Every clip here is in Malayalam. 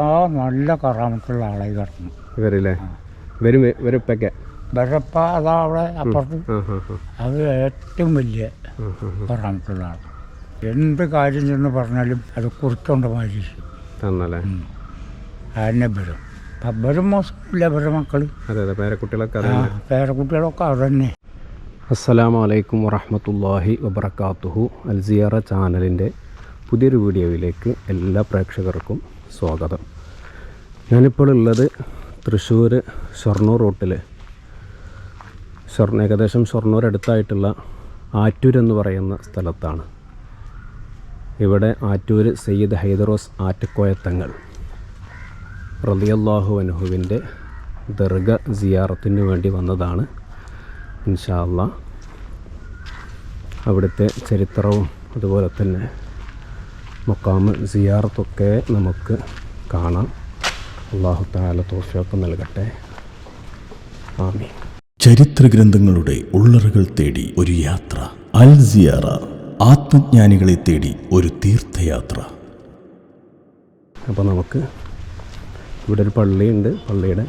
ആ നല്ല കറാമത്തുള്ള ആളായി കിടന്നു ഇവരില്ലേ? ഇവരും ഇവരിപ്പൊക്കെ ബരപ്പ അതാ അവിടെ അപ്പുറത്ത്. അത് ഏറ്റവും വലിയ കറാമത്തുള്ള ആൾ എന്ത് കാര്യം ചെന്ന് പറഞ്ഞാലും അത് കുറിച്ചോണ്ട് മാതിരി തന്നല്ലേ? അതിനെ വരും അപ്പം വരും മോശമില്ല അവരുടെ മക്കൾ അതെ അതെ. പേരക്കുട്ടികളൊക്കെ പേരക്കുട്ടികളൊക്കെ അത് തന്നെ അസ്സലാമു അലൈക്കും വറഹമത്തല്ലാഹി വബർക്കാത്തുഹു അൽസിയറ ചാനലിന്റെ പുതിയൊരു വീഡിയോയിലേക്ക് എല്ലാ പ്രേക്ഷകർക്കും സ്വാഗതം. ഞാനിപ്പോൾ ഉള്ളത് തൃശ്ശൂർ ഷൊർണൂർ റൂട്ടിൽ ഷൊർണ ഏകദേശം ഷൊർണൂർ അടുത്തായിട്ടുള്ള ആറ്റൂർ എന്ന് പറയുന്ന സ്ഥലത്താണ്. ഇവിടെ ആറ്റൂർ സയ്യിദ് ഹൈദറോസ് ആറ്റക്കോയത്തങ്ങൾ റളിയല്ലാഹു അൻഹുവിന്റെ ദർഗ സിയാറത്തിന് വേണ്ടി വന്നതാണ്. ഇൻഷാല്ല അവിടുത്തെ ചരിത്രവും അതുപോലെ തന്നെ മക്കാമ് സിയാറത്തൊക്കെ നമുക്ക് കാണാം. അള്ളാഹു താല തോഫിയൊക്കെ നൽകട്ടെ. ആമി ചരിത്ര ഗ്രന്ഥങ്ങളുടെ ഉള്ളറുകൾ തേടി ഒരു യാത്ര. അൽ സിയാറ ആത്മജ്ഞാനികളെ തേടി ഒരു തീർത്ഥയാത്ര. അപ്പോൾ നമുക്ക് ഇവിടെ ഒരു പള്ളിയുണ്ട്. പള്ളിയുടെ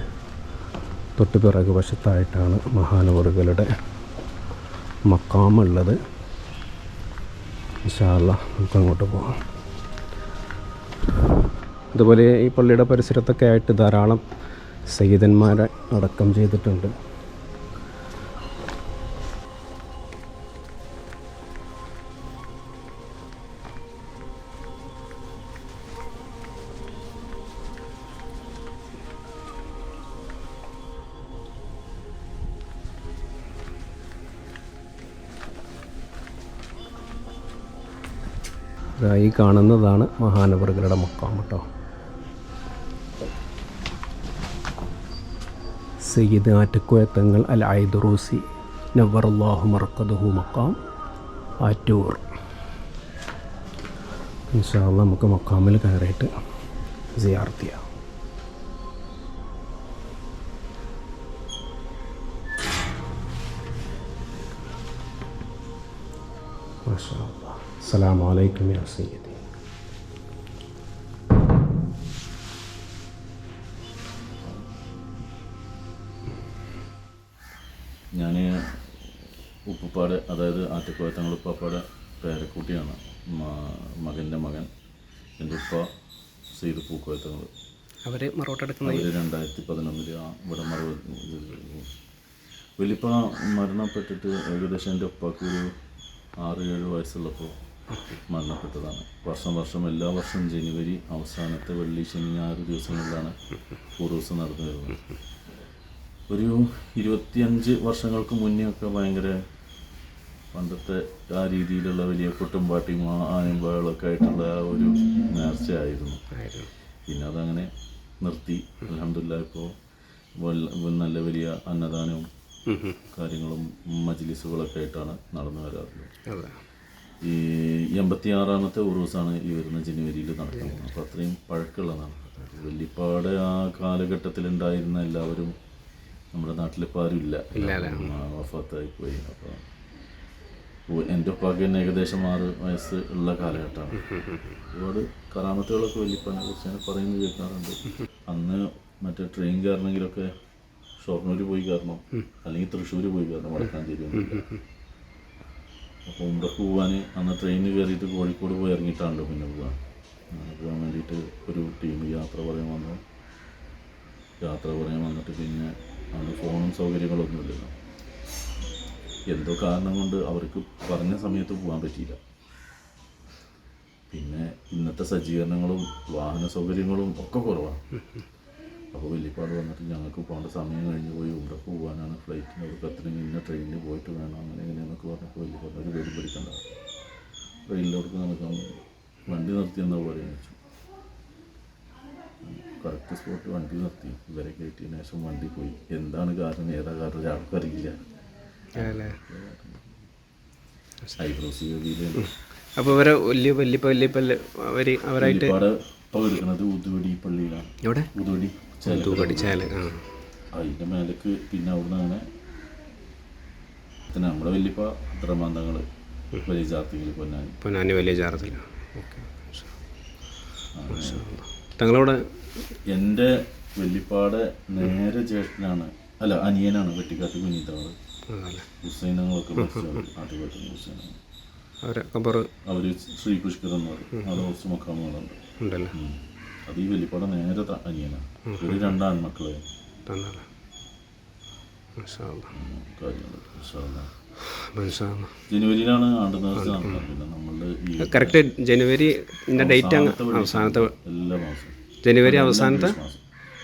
തൊട്ട് പിറകു വശത്തായിട്ടാണ് മഹാനവറുകളുടെ മക്കാമുള്ളത് വിശാല നമുക്ക് അങ്ങോട്ട് പോകാം. അതുപോലെ ഈ പള്ളിയുടെ പരിസരത്തൊക്കെ ആയിട്ട് ധാരാളം സയ്യിദന്മാരെ അടക്കം ചെയ്തിട്ടുണ്ട്. ഈ കാണുന്നതാണ് മഹാനവറുകളുടെ മക്കാം കേട്ടോ. സയ്യിദ് ആറ്റക്കോയത്തങ്ങൾ അൽ ഐദറൂസി നവറുല്ലാഹു മറക്കതുഹു മക്കാം ആറ്റൂർ. ഇൻഷാല്ല നമുക്ക് മക്കാമിൽ കയറിയിട്ട് സിയാർത്തിയ മാഷാ അല്ലാ. അസ്സലാമു അലൈക്കും യാ സയ്യിദി. അവർ എടുക്കുന്നത് രണ്ടായിരത്തി പതിനൊന്നിൽ ഇവിടെ മറവ് വലിയപ്പ മരണപ്പെട്ടിട്ട് ഏകദേശം എന്റെ ഉപ്പാക്ക് ഒരു ആറ് ഏഴ് വയസ്സുള്ളപ്പോൾ മരണപ്പെട്ടതാണ്. വർഷം വർഷം എല്ലാ വർഷവും ജനുവരി അവസാനത്തെ വെള്ളി ശനി ഞായർ ദിവസങ്ങളിലാണ് ഉറൂസ് നടന്നു വരുന്നത്. ഒരു ഇരുപത്തിയഞ്ച് വർഷങ്ങൾക്ക് മുന്നേ ഒക്കെ ഭയങ്കര പണ്ടത്തെ ആ രീതിയിലുള്ള വലിയ കൊട്ടുംപാട്ടിയും ആ ആനയും ബഹളമൊക്കെ ആയിട്ടുള്ള ആ ഒരു നേർച്ചയായിരുന്നു. പിന്നെ അതങ്ങനെ നിർത്തി. അലഹമില്ല ഇപ്പോൾ നല്ല വലിയ അന്നദാനവും കാര്യങ്ങളും മജ്ലിസുകളൊക്കെ ആയിട്ടാണ് നടന്നു വരാറുള്ളത്. ഈ എൺപത്തി ആറാമത്തെ ഉറൂസാണ് ഈ വരുന്ന ജനുവരിയിൽ നടക്കുന്നത്. അപ്പോൾ അത്രയും പഴക്കമുള്ളതാണ്. വെള്ളിപ്പാട് ആ കാലഘട്ടത്തിൽ ഉണ്ടായിരുന്ന എല്ലാവരും നമ്മുടെ നാട്ടിലിപ്പോൾ ആരും ഇല്ല. വഫാത്തായി പോയി. അപ്പോൾ എന്റെ ഉപ്പാക്ക് തന്നെ ഏകദേശം ആറ് വയസ്സ് ഉള്ള കാലഘട്ടമാണ്. ഒരുപാട് കറാമത്തുകളൊക്കെ വല്യപ്പനെ കുറിച്ച് ഞാൻ പറയുന്നത് കേൾക്കാറുണ്ട്. അന്ന് മറ്റേ ട്രെയിൻ കയറണമെങ്കിലൊക്കെ ഷൊർണൂർ പോയി കയറണം അല്ലെങ്കിൽ തൃശ്ശൂർ പോയി കയറണം വടക്കാഞ്ചേരി അപ്പൊ അപ്പോൾ ഉമ്രക്ക് പോകാൻ അന്ന് ട്രെയിനിൽ കയറിയിട്ട് കോഴിക്കോട് പോയി ഇറങ്ങിയിട്ടാണല്ലോ പിന്നെ പോകാൻ അങ്ങനെ പോകാൻ വേണ്ടിയിട്ട് ഒരു ടീം യാത്ര പറയാൻ വന്നു. യാത്ര പറയാൻ വന്നിട്ട് പിന്നെ അന്ന് ഫോണും സൗകര്യങ്ങളൊന്നുമില്ലല്ലോ. എന്തോ കാരണം കൊണ്ട് അവർക്ക് പറഞ്ഞ സമയത്ത് പോകാൻ പറ്റിയില്ല. പിന്നെ ഇന്നത്തെ സജ്ജീകരണങ്ങളും വാഹന സൗകര്യങ്ങളും ഒക്കെ കുറവാണ്. അപ്പോൾ വലിയപ്പാട് വന്നിട്ട് ഞങ്ങൾക്ക് പോകേണ്ട സമയം കഴിഞ്ഞ് പോയി ഉമ്രക്ക് പോകാനാണ് ഫ്ലൈറ്റിന് അവർക്ക് അത്രയും ഇന്ന ട്രെയിനിൽ പോയിട്ട് വേണം അങ്ങനെ ഇങ്ങനെയെന്നൊക്കെ പറഞ്ഞപ്പോൾ വലിയപ്പാട് ഒരു പേരും പിടിക്കണ്ട. ട്രെയിനിലോട്ട് നടക്കാൻ വണ്ടി നിർത്തി എന്ന പോലെ വെച്ചു. കറക്റ്റ് സ്പോട്ട് വണ്ടി നിർത്തി. ഇവരെ കയറ്റിയതിനു ശേഷം വണ്ടി പോയി. എന്താണ് കാരണം? ഏതാ കാരണം? ഒരാൾക്കും അറിയില്ല. ഐബ്രോസ് യോഗിയിലെ അപ്പോൾ ഇവരെ വലിയ വലിയ വലിയ അവർ അവരായിട്ട് പങ്കെടുക്കുന്നത് ഉതുവടി പള്ളിയിലാണ്. എവിടെ? ഉതുവടി ആ. അതിന്റെ മേലേക്ക് പിന്നെ അവിടുന്ന് അങ്ങനെ പിന്നെ നമ്മുടെ വലിയപ്പ അത്രമാന്തങ്ങൾ വലിയ ജാതികൾ പൊന്നാനി. പൊന്നാനി വലിയ ചാർജില്ല ഓക്കെ. തങ്ങളവിടെ എന്റെ വെല്ലിപ്പാടെ നേരെ ചേട്ടനാണ് അല്ല അനിയനാണ് വെട്ടിക്കാട്ട് കുഞ്ഞിത്തവൾ. ഹുസൈനങ്ങളൊക്കെ ഹുസൈനാണ് അവരെ ഖബർ അവർ ശ്രീ പുഷ്കർ എന്ന് പറയും അവിടെ കുറച്ച് മക്കാമുകളുണ്ട്. ഉണ്ടല്ലേ? ഉം. അത് ഈ വെല്ലിപ്പാടെ നേരെ ത- അനിയനാണ് ഒരു രണ്ട് ആൺമക്കളെ തന്നല്ലേ? മാഷാ അല്ലാ. കാര്യങ്ങൾ ഇൻഷാ അല്ലാ. മാഷാ അല്ലാ. ജനുവരിയിലാണ് ആണ്ട് നേർച്ച പിന്നെ നമ്മളുടെ കറക്റ്റ് ജനുവരിന്റെ ഡേറ്റ് അവസാനത്തെ എല്ലാ ജനുവരി അവസാനത്തെ?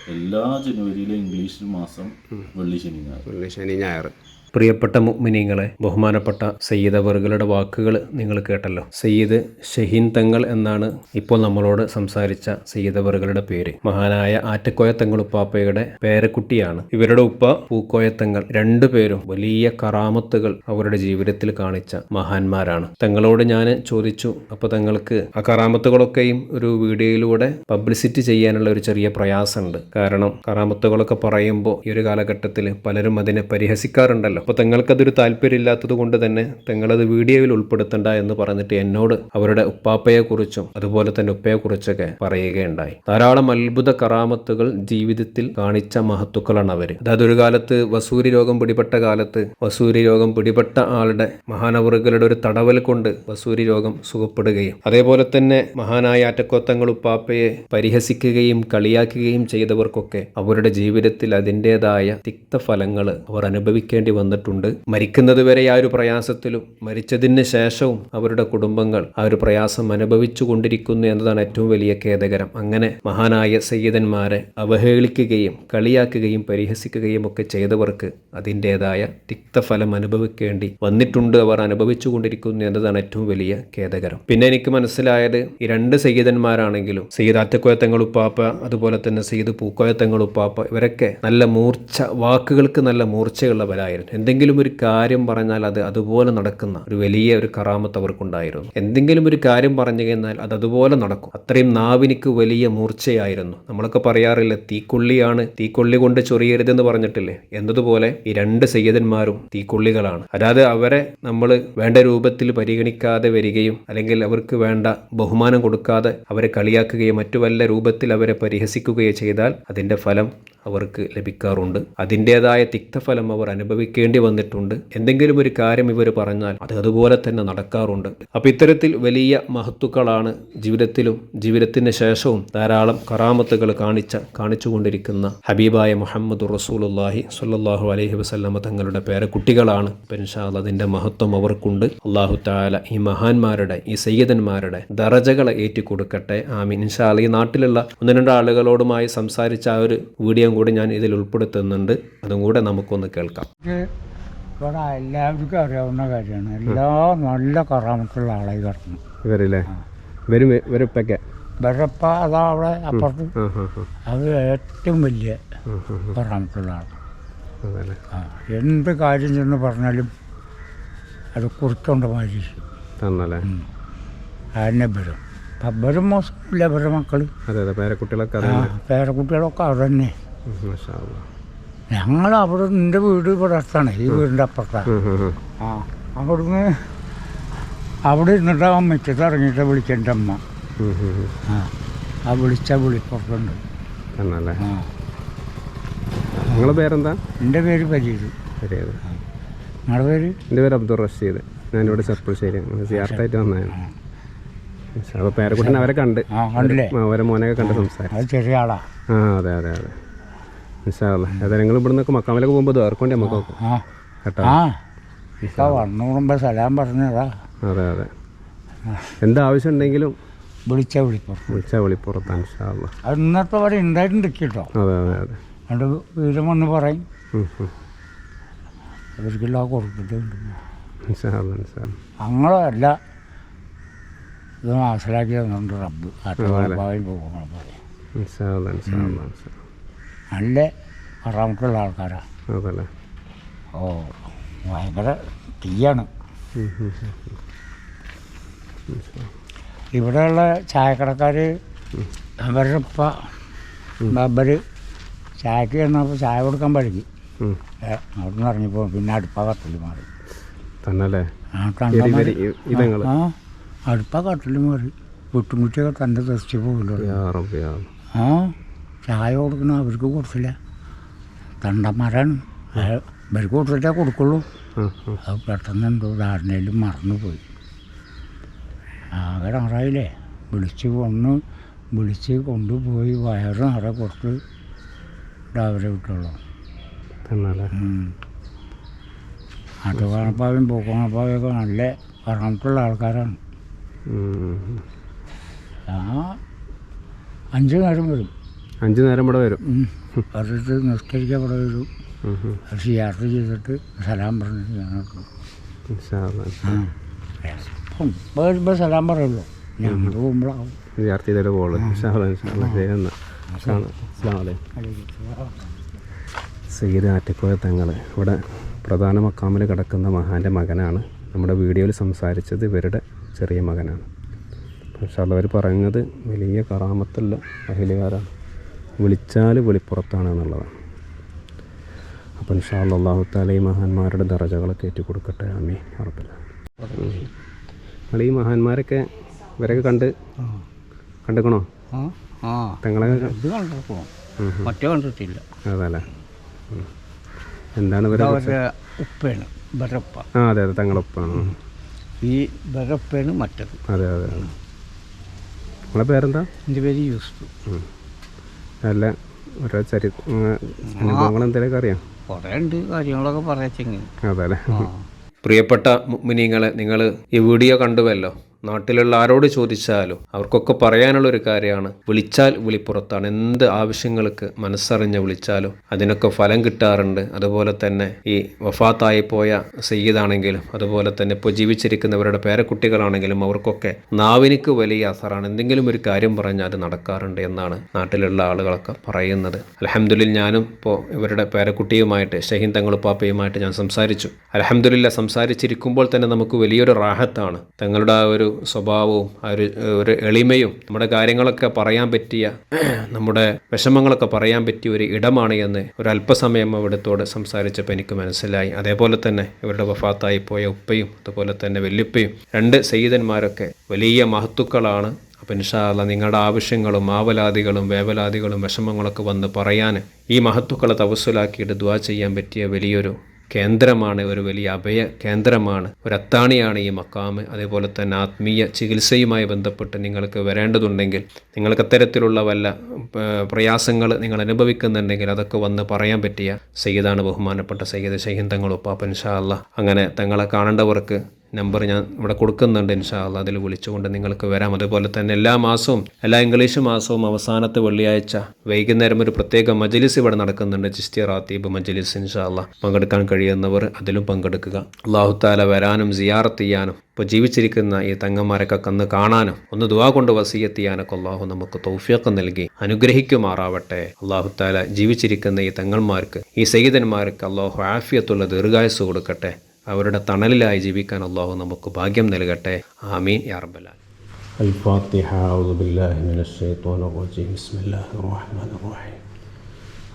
എല്ലാ ജനുവരിയിലെ ഇംഗ്ലീഷ് മാസം വെള്ളി ശനി ഞായർ. വെള്ളി ശനി ഞായർ. പ്രിയപ്പെട്ട മുഅ്മിനീങ്ങളെ ബഹുമാനപ്പെട്ട സയ്യിദ് അവറുകളുടെ വാക്കുകൾ നിങ്ങൾ കേട്ടല്ലോ. സയ്യിദ് ഷഹീൻ തങ്ങൾ എന്നാണ് ഇപ്പോൾ നമ്മളോട് സംസാരിച്ച സയ്യിദ് അവറുകളുടെ പേര്. മഹാനായ ആറ്റക്കോയ തങ്ങൾ ഉപ്പാപ്പയുടെ പേരക്കുട്ടിയാണ്. ഇവരുടെ ഉപ്പ പൂക്കോയ തങ്ങൾ രണ്ടുപേരും വലിയ കറാമത്തുകൾ അവരുടെ ജീവിതത്തിൽ കാണിച്ച മഹാന്മാരാണ്. തങ്ങളോട് ഞാൻ ചോദിച്ചു അപ്പോൾ തങ്ങൾക്ക് ആ കറാമത്തുകളൊക്കെയും ഒരു വീഡിയോയിലൂടെ പബ്ലിസിറ്റി ചെയ്യാനുള്ള ഒരു ചെറിയ പ്രയാസമുണ്ട്. കാരണം കറാമത്തുകളൊക്കെ പറയുമ്പോൾ ഈ ഒരു കാലഘട്ടത്തിൽ പലരും അതിനെ പരിഹസിക്കാറുണ്ടല്ലോ. അപ്പോൾ തങ്ങൾക്കതൊരു താല്പര്യമില്ലാത്തത് കൊണ്ട് തന്നെ തങ്ങളത് വീഡിയോയിൽ ഉൾപ്പെടുത്തണ്ട എന്ന് പറഞ്ഞിട്ട് എന്നോട് അവരുടെ ഉപ്പാപ്പയെക്കുറിച്ചും അതുപോലെ തന്നെ ഉപ്പയെക്കുറിച്ചൊക്കെ പറയുകയുണ്ടായി. ധാരാളം അത്ഭുത കറാമത്തുകൾ ജീവിതത്തിൽ കാണിച്ച മഹത്തുക്കളാണ് അവർ അതായത് ഒരു കാലത്ത് വസൂരി രോഗം പിടിപെട്ട കാലത്ത് വസൂരി രോഗം പിടിപെട്ട ആളുടെ മഹാനവറുകളുടെ ഒരു തടവൽ കൊണ്ട് വസൂരി രോഗം സുഖപ്പെടുകയും അതേപോലെ തന്നെ മഹാനായ ആറ്റക്കോത്തങ്ങൾ ഉപ്പാപ്പയെ പരിഹസിക്കുകയും കളിയാക്കുകയും ചെയ്തവർക്കൊക്കെ അവരുടെ ജീവിതത്തിൽ അതിന്റെതായ തിക്തഫലങ്ങൾ അവർ അനുഭവിക്കേണ്ടി വന്നിട്ടുണ്ട്. മരിക്കുന്നത് വരെ ആ ഒരു പ്രയാസത്തിലും മരിച്ചതിന് ശേഷവും അവരുടെ കുടുംബങ്ങൾ ആ ഒരു പ്രയാസം അനുഭവിച്ചു കൊണ്ടിരിക്കുന്നു എന്നതാണ് ഏറ്റവും വലിയ ഖേദകരം. അങ്ങനെ മഹാനായ സയ്യിദന്മാരെ അവഹേളിക്കുകയും കളിയാക്കുകയും പരിഹസിക്കുകയും ഒക്കെ ചെയ്തവർക്ക് അതിന്റെതായ തിക്തഫലം അനുഭവിക്കേണ്ടി വന്നിട്ടുണ്ട്. അവർ അനുഭവിച്ചു കൊണ്ടിരിക്കുന്നു എന്നതാണ് ഏറ്റവും വലിയ ഖേദകരം. പിന്നെ എനിക്ക് മനസ്സിലായത് ഈ രണ്ട് സയ്യിദന്മാരാണെങ്കിലും സയ്യിദ് ആറ്റക്കോയത്തങ്ങൾ ഉപ്പാപ്പ അതുപോലെ തന്നെ സയ്യിദ് പൂക്കോയത്തങ്ങൾ ഉപ്പാപ്പ ഇവരൊക്കെ നല്ല മൂർച്ച വാക്കുകൾക്ക് നല്ല മൂർച്ചയുള്ളവരായിരുന്നു. എന്തെങ്കിലും ഒരു കാര്യം പറഞ്ഞാൽ അത് അതുപോലെ നടക്കുന്ന ഒരു വലിയ ഒരു കറാമത്ത് അവർക്കുണ്ടായിരുന്നു. എന്തെങ്കിലും ഒരു കാര്യം പറഞ്ഞു കഴിഞ്ഞാൽ അത് അതുപോലെ നടക്കും. അത്രയും നാവിനിക്ക് വലിയ മൂർച്ചയായിരുന്നു. നമ്മളൊക്കെ പറയാറില്ല തീക്കൊള്ളിയാണ് തീക്കൊള്ളി കൊണ്ട് ചൊറിയരുതെന്ന് പറഞ്ഞിട്ടില്ലേ? എന്നതുപോലെ ഈ രണ്ട് സയ്യദന്മാരും തീക്കൊള്ളികളാണ്. അതായത് അവരെ നമ്മൾ വേണ്ട രൂപത്തിൽ പരിഗണിക്കാതെ വരികയും അല്ലെങ്കിൽ അവർക്ക് വേണ്ട ബഹുമാനം കൊടുക്കാതെ അവരെ കളിയാക്കുകയോ മറ്റു വല്ല രൂപത്തിൽ അവരെ പരിഹസിക്കുകയോ ചെയ്താൽ അതിന്റെ ഫലം അവർക്ക് ലഭിക്കാറുണ്ട്. അതിന്റേതായ തിക്തഫലം അവർ അനുഭവിക്കേണ്ടി വന്നിട്ടുണ്ട്. എന്തെങ്കിലും ഒരു കാര്യം ഇവർ പറഞ്ഞാൽ അത് അതുപോലെ തന്നെ നടക്കാറുണ്ട്. അപ്പോൾ ഇത്തരത്തിൽ വലിയ മഹത്തുക്കളാണ് ജീവിതത്തിലും ജീവിതത്തിന് ശേഷവും ധാരാളം കറാമത്തുകൾ കാണിച്ച കാണിച്ചുകൊണ്ടിരിക്കുന്ന ഹബീബായ മുഹമ്മദ് റസൂലുല്ലാഹി സ്വല്ലല്ലാഹു അലൈഹി വസല്ലമ തങ്ങളുടെ പേരക്കുട്ടികളാണ് പെൻഷാൽ അതിന്റെ മഹത്വം അവർക്കുണ്ട്. അള്ളാഹു താല ഈ മഹാന്മാരുടെ ഈ സയ്യിദന്മാരുടെ ദറജകളെ ഏറ്റിക്കൊടുക്കട്ടെ. ആമീൻ. ഇൻഷാല്ല ഈ നാട്ടിലുള്ള ഒന്ന് രണ്ട് ആളുകളോടുമായി സംസാരിച്ച ആ ഒരു വീഡിയോ കൂടി ഞാൻ ഇതിൽ ഉൾപ്പെടുത്തുന്നുണ്ട്. അതും കൂടെ നമുക്കൊന്ന് കേൾക്കാം. ഇവിടെ എല്ലാവർക്കും അറിയാവുന്ന കാര്യമാണ്. എല്ലാ നല്ല കറാമത്തുള്ള ആളായി കിടക്കുന്നു ഇവരില്ലേ? വരും ഇവരിപ്പൊക്കെ ഇവരപ്പ അതാ അവിടെ അപ്പുറത്ത്. അത് ഏറ്റവും വലിയ കറാമത്തുള്ള ആൾ എന്ത് കാര്യം ചെന്ന് പറഞ്ഞാലും അത് കുറിക്കൊണ്ട് മാതിരി തന്നല്ലേ? അതിനെ വരും ഇവരും മോശമില്ല ഇവരുടെ മക്കൾ അതെ അതെ. പേരക്കുട്ടികളൊക്കെ പേരക്കുട്ടികളൊക്കെ അവിടെ തന്നെ. ഞങ്ങൾ അവിടെ എന്റെ വീട് ഇവിടെ അടുത്താണ് ഈ വീടിന്റെ അപ്പുറത്താണ്. ആ അവിടുന്ന് അവിടെ ഇരുന്നിട്ട് ആ മുറ്റത്ത് ഇറങ്ങിയിട്ട് വിളിക്കേണ്ട അമ്മ. ആ ആ വിളിച്ച വിളിപ്പുറത്തുണ്ട്. ആ. നിങ്ങളെ പേരെന്താ? എന്റെ പേര് പരീത് നിങ്ങളുടെ പേര്? എന്റെ പേര് അബ്ദുൾ റഷീദ്. ഞാനിവിടെ ചെറുപ്പശ്ശേരി സിയാർത്തായിട്ട് വന്നതാണ്. അപ്പോൾ പേരക്കുട്ടനെ അവരെ കണ്ട്. അവരെ മോനെയൊക്കെ കണ്ട് സംസാരിച്ചു. ചെറിയ ആളാ. ആ അതെ അതെ അതെ. ഇൻഷാല്ല അതെ നിങ്ങൾ ഇവിടെ നിന്നൊക്കെ മക്കാമലൊക്കെ പോകുമ്പോൾ ദ്വാർക്കൊണ്ട് നമുക്ക് കേട്ടോ? സലാം പറഞ്ഞതാ. അതെ അതെ. എന്താവശ്യം ഉണ്ടെങ്കിലും വിളിച്ച വിളിപ്പുറത്ത്. വിളിച്ചാൽ വിളിപ്പുറത്താണ് ഇൻഷാല്ല അത് ഇന്നത്തെ വരെ ഉണ്ടായിട്ടുണ്ട് കേട്ടോ അതെ അതെ അതെ. രണ്ട് വീരം വന്ന് പറയും. ഉം, ഉം. അവർക്കെല്ലാം കൊടുത്തിട്ടുണ്ട് ഇൻഷാല്ല ഇൻഷാല്ല ഞങ്ങളല്ല ഇത് മനസ്സിലാക്കി തന്നിട്ടുണ്ട് റബ്ബ് ആട്ടുപാവിൽ പോകുമ്പോൾ പറയും ഇൻഷാല്ല ഇൻഷാല്ല ഇൻഷാല്ല. നല്ല കറാമത്തുള്ള ആൾക്കാരാണ് അതല്ലേ ഓ ഭയങ്കര തീയാണ്. ഇവിടെയുള്ള ചായക്കടക്കാർ അവരുടെ ഇപ്പ ബബ്ബർ ചായക്ക് ചെന്നപ്പോൾ ചായ കൊടുക്കാൻ പഴകി. അവിടെ നിന്ന് ഇറങ്ങിപ്പോൾ പിന്നെ അടുപ്പ കട്ടിൽ മാറി. തന്നല്ലേ? ആ അടുപ്പ കട്ടിൽ മാറി. വിട്ടുമുട്ടിയൊക്കെ തന്റെ തെറിച്ച് പോകില്ല. ആ. ചായ കൊടുക്കണ അവർക്ക് കൊടുത്തില്ല. തണ്ടന്മാരാണ് ഇവർക്ക് കൊടുത്തിട്ടേ കൊടുക്കുള്ളൂ. അത് പെട്ടെന്ന് എന്തോ ധാരണയിലും മറന്നുപോയി. ആകെ നിറയില്ലേ വിളിച്ച് കൊന്ന് വിളിച്ച് കൊണ്ടുപോയി വയറ് നിറ കൊടുത്ത് അവരെ വിട്ടുള്ളൂ ആട്ടുകാണപ്പാവയും പൂക്കണപ്പാവയൊക്കെ നല്ല പറഞ്ഞിട്ടുള്ള ആൾക്കാരാണ്. ആ അഞ്ച് നേരം വരും. അഞ്ചു നേരം ഇവിടെ വരും. അവരുടെ നിസ്കരിക്കാൻ ഇവിടെ വരും. പക്ഷെ യാത്ര ചെയ്തിട്ട് സലാം പറഞ്ഞിട്ട് ഞങ്ങൾക്ക് സലാം പറയുള്ളൂ. ഞങ്ങൾ പോകുമ്പോഴാവും. ചെയ്തിട്ട് പോകുള്ളൂ സയ്യിദ് ആറ്റക്കോയ തങ്ങൾ ഇവിടെ പ്രധാന മക്കാമിൽ കിടക്കുന്ന മഹാന്റെ മകനാണ്. നമ്മുടെ വീഡിയോയിൽ സംസാരിച്ചത് ഇവരുടെ ചെറിയ മകനാണ്. പക്ഷെ അവർ പറയുന്നത് വലിയ കറാമത്തുള്ള മഹിളകാരാണ് വിളിച്ചാൽ വെളിപ്പുറത്താണ് എന്നുള്ളതാണ്. അപ്പം ഇൻഷാ അള്ളാഹു താല ഈ മഹാന്മാരുടെ ദറജകളൊക്കെ ഏറ്റു കൊടുക്കട്ടെ അമ്മി ഉറപ്പില്ല നിങ്ങൾ ഈ മഹാന്മാരൊക്കെ ഇവരൊക്കെ കണ്ട് കണ്ടുക്കണോ? തങ്ങളെ മറ്റേ കണ്ടിട്ടില്ല. അതല്ലേ. എന്താണ് ഉപ്പയാണ് ബരപ്പ ആ അതെ അതെ തങ്ങളൊപ്പാണ് ഈ ബരപ്പയാണ് മറ്റത്. അതെ അതെ നിങ്ങളെ പേരെന്താ? എന്റെ പേര് യൂസ്ഫു. അല്ല ഓരോ ചരി അനുഭവങ്ങൾ എന്തെങ്കിലുമൊക്കെ അറിയാം. കുറേ ഉണ്ട് കാര്യങ്ങളൊക്കെ പറയാച്ചെങ്കിൽ. അതെ അല്ലേ? പ്രിയപ്പെട്ട മുഗ്മിനീങ്ങളെ നിങ്ങൾ ഈ വീഡിയോ കണ്ടുവല്ലോ? നാട്ടിലുള്ള ആരോട് ചോദിച്ചാലും അവർക്കൊക്കെ പറയാനുള്ള ഒരു കാര്യമാണ്. വിളിച്ചാൽ വിളിപ്പുറത്താണ്. എന്ത് ആവശ്യങ്ങൾക്ക് മനസ്സറിഞ്ഞ് വിളിച്ചാലും അതിനൊക്കെ ഫലം കിട്ടാറുണ്ട്. അതുപോലെ തന്നെ ഈ വഫാത്തായി പോയ സയ്യിദാണെങ്കിലും അതുപോലെ തന്നെ ഇപ്പോൾ ജീവിച്ചിരിക്കുന്നവരുടെ പേരക്കുട്ടികളാണെങ്കിലും അവർക്കൊക്കെ നാവിനിക്ക് വലിയ അസറാണ്. എന്തെങ്കിലും ഒരു കാര്യം പറഞ്ഞാൽ അത് നടക്കാറുണ്ട് എന്നാണ് നാട്ടിലുള്ള ആളുകളൊക്കെ പറയുന്നത്. അലഹമ്മദില്ല ഞാനും ഇപ്പോൾ ഇവരുടെ പേരക്കുട്ടിയുമായിട്ട് ഷഹീൻ തങ്ങളുപ്പാപ്പയുമായിട്ട് ഞാൻ സംസാരിച്ചു. അലഹമ്മദില്ല സംസാരിച്ചിരിക്കുമ്പോൾ തന്നെ നമുക്ക് വലിയൊരു റാഹത്താണ്. തങ്ങളുടെ ആ ഒരു സ്വഭാവവും ആ ഒരു ഒരു എളിമയും നമ്മുടെ കാര്യങ്ങളൊക്കെ പറയാൻ പറ്റിയ നമ്മുടെ വിഷമങ്ങളൊക്കെ പറയാൻ പറ്റിയ ഒരു ഇടമാണ് എന്ന് ഒരു അല്പസമയം അവിടത്തോട് സംസാരിച്ചപ്പോൾ എനിക്ക് മനസ്സിലായി. അതേപോലെ തന്നെ ഇവരുടെ വഫാത്തായി പോയ ഉപ്പയും അതുപോലെ തന്നെ വെല്ലുപ്പയും രണ്ട് സയ്യിദന്മാരൊക്കെ വലിയ മഹത്തുക്കളാണ്. അപ്പം ഇൻഷാല്ല നിങ്ങളുടെ ആവശ്യങ്ങളും ആവലാതികളും വേവലാതികളും വിഷമങ്ങളൊക്കെ വന്ന് പറയാൻ ഈ മഹത്തുക്കളെ തവസ്സലാക്കിയിട്ട് ദ്വാ ചെയ്യാൻ പറ്റിയ വലിയൊരു കേന്ദ്രമാണ് ഒരു വലിയ അഭയ കേന്ദ്രമാണ്. ഒരു അത്താണിയാണ് ഈ മക്കാമ് അതേപോലെ തന്നെ ആത്മീയ ചികിത്സയുമായി ബന്ധപ്പെട്ട് നിങ്ങൾക്ക് വരേണ്ടതുണ്ടെങ്കിൽ നിങ്ങൾക്ക് അത്തരത്തിലുള്ള വല്ല പ്രയാസങ്ങൾ നിങ്ങൾ അനുഭവിക്കുന്നുണ്ടെങ്കിൽ അതൊക്കെ വന്ന് പറയാൻ പറ്റിയ സയ്യിദാണ് ബഹുമാനപ്പെട്ട സയ്യിദ് ഷഹീൻ തങ്ങൾ ഉപ്പാപ്പൻ ഷാ അല്ല അങ്ങനെ തങ്ങളെ കാണേണ്ടവർക്ക് നമ്പർ ഞാൻ ഇവിടെ കൊടുക്കുന്നുണ്ട് ഇൻഷാ അള്ളാ അതിൽ വിളിച്ചുകൊണ്ട് നിങ്ങൾക്ക് വരാം. അതുപോലെ തന്നെ എല്ലാ മാസവും എല്ലാ ഇംഗ്ലീഷ് മാസവും അവസാനത്തെ വെള്ളിയാഴ്ച വൈകുന്നേരം ഒരു പ്രത്യേക മജലിസ് ഇവിടെ നടക്കുന്നുണ്ട്. ചിസ്തി റാത്തീബ് മജലിസ് ഇൻഷാ അള്ളാ പങ്കെടുക്കാൻ കഴിയുന്നവർ അതിലും പങ്കെടുക്കുക. അള്ളാഹു താല വരാനും സിയാറത്ത് ചെയ്യാനും ഇപ്പോൾ ജീവിച്ചിരിക്കുന്ന ഈ തങ്ങന്മാരൊക്കെ കന്ന് കാണാനും ഒന്ന് ദുവാ കൊണ്ട് വസീയത്ത് ചെയ്യാനൊക്കെ അള്ളാഹു നമുക്ക് തൗഫിയൊക്കെ നൽകി അനുഗ്രഹിക്കുമാറാവട്ടെ. അള്ളാഹു താല ജീവിച്ചിരിക്കുന്ന ഈ തങ്ങന്മാർക്ക് ഈ സയ്യിദന്മാർക്ക് അള്ളാഹു ആഫിയത്തുള്ള ദീർഘായുസ് കൊടുക്കട്ടെ. അവരുടെ തണലിലായി ജീവിക്കാൻ അള്ളാഹു നമുക്ക് ഭാഗ്യം നൽകട്ടെ ആമീൻ യാ റബ്ബൽ ആലമീൻ. الفاتحة أعوذ بالله من الشيطان الرجيم بسم الله الرحمن الرحيم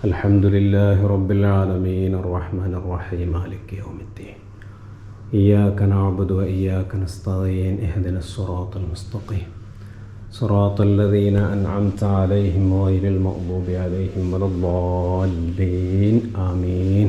الحمد لله رب العالمين الرحمن الرحيم مالك يوم الدين إياك نعبد وإياك نستعين اهدنا الصراط المستقيم صراط الذين أنعمت عليهم غير المغضوب عليهم ولا الضالين آمين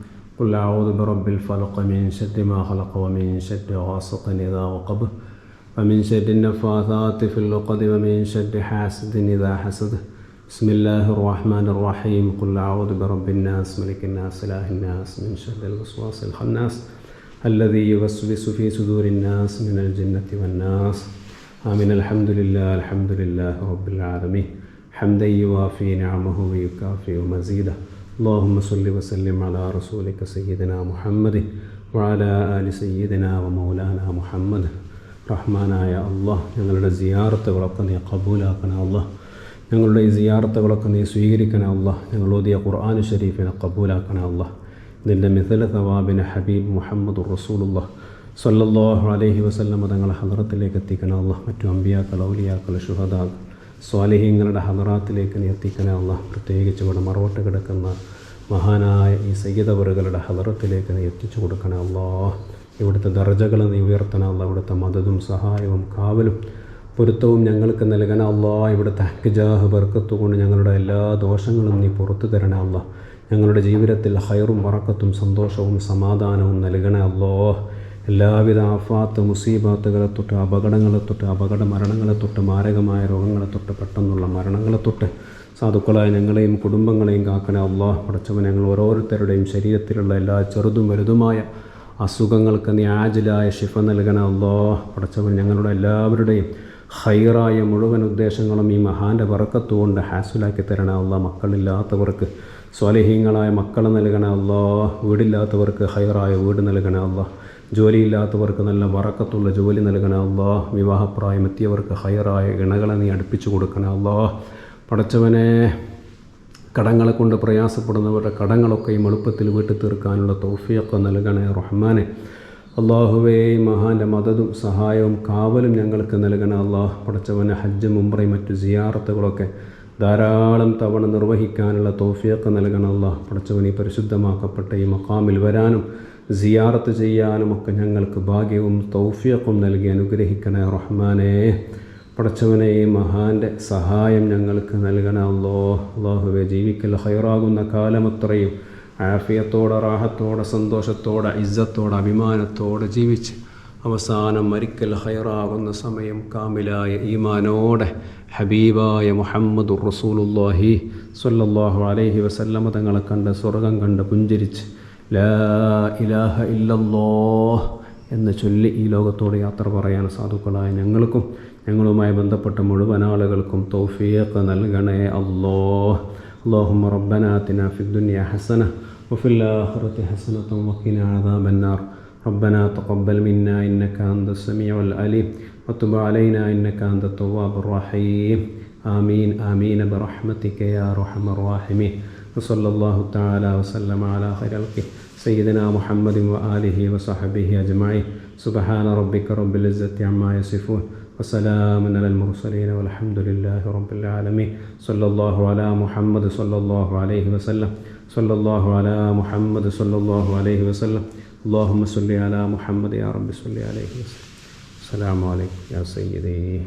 قل أعوذ برب الفلق من شر ما خلق ومن شر غاسق إذا وقب ومن شر النفاثات في العقد ومن شر حاسد إذا حسد. بسم الله الرحمن الرحيم. قل أعوذ برب الناس ملك الناس إله الناس من شر الوسواس الخناس الذي يوسوس في صدور الناس من الجنة والناس. آمين. الحمد لله الحمد لله رب العالمين. حمدا يوافي نعمه ويكافئ مزيده. اللهم صل وسلم على رسولك سيدنا محمد وعلى آل سيدنا ومولانا محمد റഹ്മാനായ അള്ളാഹ് ഞങ്ങളുടെ സിയാറത്തുകളൊക്കെ നീ കബൂലാക്കണം അള്ളാഹ് ഞങ്ങളുടെ ഈ സിയാറത്തുകളൊക്കെ നീ സ്വീകരിക്കണേ അല്ല ഞങ്ങൾ ഓതിയ ഖുർആൻ ഷരീഫിനെ കബൂലാക്കണേ അല്ല ഇതിൻ്റെ മിഥല തവാബിന് ഹബീബ് മുഹമ്മദ് റസൂലുള്ള സല്ലല്ലാഹു അലൈഹി വസല്ലം തങ്ങളെ ഹദറത്തിലേക്ക് എത്തിക്കണേ അല്ല മറ്റു അമ്പിയാക്കൾ ഔലിയാക്കൾ ഷുഹദാക്കൾ സ്വാലിഹീങ്ങളുടെ ഹദറാത്തിലേക്ക് നീ അള്ളാഹ് പ്രത്യേകിച്ച് ഇവിടെ മറവട്ട് കിടക്കുന്ന മഹാനായ ഈ സയ്യിദവറുകളുടെ ഹദറത്തിലേക്ക് നീ എത്തിച്ചു കൊടുക്കണേ. അള്ളാഹ് ഇവിടുത്തെ ദർജകൾ നീ ഉയർത്തണ. അല്ല ഇവിടുത്തെ മദതും സഹായവും കാവലും പൊരുത്തവും ഞങ്ങൾക്ക് നൽകണ. അല്ലാ ഇവിടുത്തെ ഹക്കിജാഹ് ബർക്കത്ത് കൊണ്ട് ഞങ്ങളുടെ എല്ലാ ദോഷങ്ങളും നീ പുറത്തു തരണ അല്ല ഞങ്ങളുടെ ജീവിതത്തിൽ ഹൈറും വറക്കത്തും സന്തോഷവും സമാധാനവും നൽകണ അല്ലോ എല്ലാവിധ ആഫാത്ത് മുസീബാത്തുകളെ തൊട്ട് അപകടങ്ങളെ തൊട്ട് അപകട മരണങ്ങളെ തൊട്ട് മാരകമായ രോഗങ്ങളെ തൊട്ട് പെട്ടെന്നുള്ള മരണങ്ങളെ തൊട്ട് സാധുക്കളായ ഞങ്ങളെയും കുടുംബങ്ങളെയും കാക്കണ അള്ളാഹ്. പടച്ചവൻ ഞങ്ങൾ ഓരോരുത്തരുടെയും ശരീരത്തിലുള്ള എല്ലാ ചെറുതും വലുതുമായ അസുഖങ്ങൾക്ക് ന്യാജിലായ ശിഫ നൽകണ അള്ളാഹ്. പടച്ചവൻ ഞങ്ങളുടെ എല്ലാവരുടെയും ഹൈറായ മുഴുവൻ ഉദ്ദേശങ്ങളും ഈ മഹാന്റെ വറക്കത്തുകൊണ്ട് ഹാസിലാക്കി തരണ അല്ല മക്കളില്ലാത്തവർക്ക് സ്വലഹീങ്ങളായ മക്കൾ നൽകണ അള്ളാഹ്. വീടില്ലാത്തവർക്ക് ഹൈറായ വീട് നൽകണ അല്ല ജോലിയില്ലാത്തവർക്ക് നല്ല വറക്കത്തുള്ള ജോലി നൽകണേ അള്ളാഹ്. വിവാഹപ്രായം എത്തിയവർക്ക് ഹയറായ ഇണകളെ നീ അടുപ്പിച്ചു കൊടുക്കണേ അള്ളാഹ്. പടച്ചവനെ കടങ്ങളെ കൊണ്ട് പ്രയാസപ്പെടുന്നവരുടെ കടങ്ങളൊക്കെയും എളുപ്പത്തിൽ വീട്ടിൽ തീർക്കാനുള്ള തോഫിയൊക്കെ നൽകണേ റഹ്മാനെ. അള്ളാഹുവേ മഹാന്റെ മദതും സഹായവും കാവലും ഞങ്ങൾക്ക് നൽകണേ അള്ളാഹ്. പടച്ചവന് ഹജ്ജ് മുംബ്രയും മറ്റു സിയാറത്തുകളൊക്കെ ധാരാളം തവണ നിർവഹിക്കാനുള്ള തോഫിയൊക്കെ നൽകണം അള്ളാഹ്. പടച്ചവൻ പരിശുദ്ധമാക്കപ്പെട്ട ഈ മക്കാമിൽ വരാനും സിയാറത്ത് ചെയ്യാനുമൊക്കെ ഞങ്ങൾക്ക് ഭാഗ്യവും തൗഫിയക്കും നൽകി അനുഗ്രഹിക്കണേ റഹ്മാനെ. പടച്ചവനെ ഈ മഹാന്റെ സഹായം ഞങ്ങൾക്ക് നൽകണേ അല്ലോ അള്ളാഹുവെ ജീവിക്കൽ ഹൈറാകുന്ന കാലമത്രയും ആഫിയത്തോടെ റാഹത്തോടെ സന്തോഷത്തോടെ ഇജ്ജത്തോടെ അഭിമാനത്തോടെ ജീവിച്ച് അവസാനം മരിക്കൽ ഹൈറാകുന്ന സമയം കാമിലായ ഈമാനോടെ ഹബീബായ മുഹമ്മദ് റസൂലുല്ലാഹി സ്വല്ലല്ലാഹു അലൈഹി വസല്ലമ തങ്ങളെ കണ്ട് സ്വർഗം കണ്ട് പുഞ്ചിരിച്ച് ലാ ഇലാഹ ഇല്ലല്ലോ എന്ന് ചൊല്ലി ഈ ലോകത്തോട് യാത്ര പറയാൻ സാധുക്കളായ ഞങ്ങൾക്കും ഞങ്ങളുമായി ബന്ധപ്പെട്ട മുഴുവൻ ആളുകൾക്കും തൗഫീഖ് നൽകണേ അല്ലോ اللهم ربنا آتنا في الدنيا حسنة وفي الآخرة حسنة وقنا عذاب النار ربنا تقبل منا إنك أنت السميع العليم وتب علينا إنك أنت التواب الرحيم آمين آمين برحمتك يا أرحم الراحمين وصلى الله تعالى وسلم على خير خلقه سيدنا محمد وآله وصحبه أجمعين سبحان ربك رب العزة عما يصفون وسلام على المرسلين والحمد لله رب العالمين صلى الله على محمد صلى الله عليه وسلم صلى الله على محمد صلى الله عليه وسلم اللهم صل على محمد يا رب صل عليه وسلم السلام عليكم يا سيدي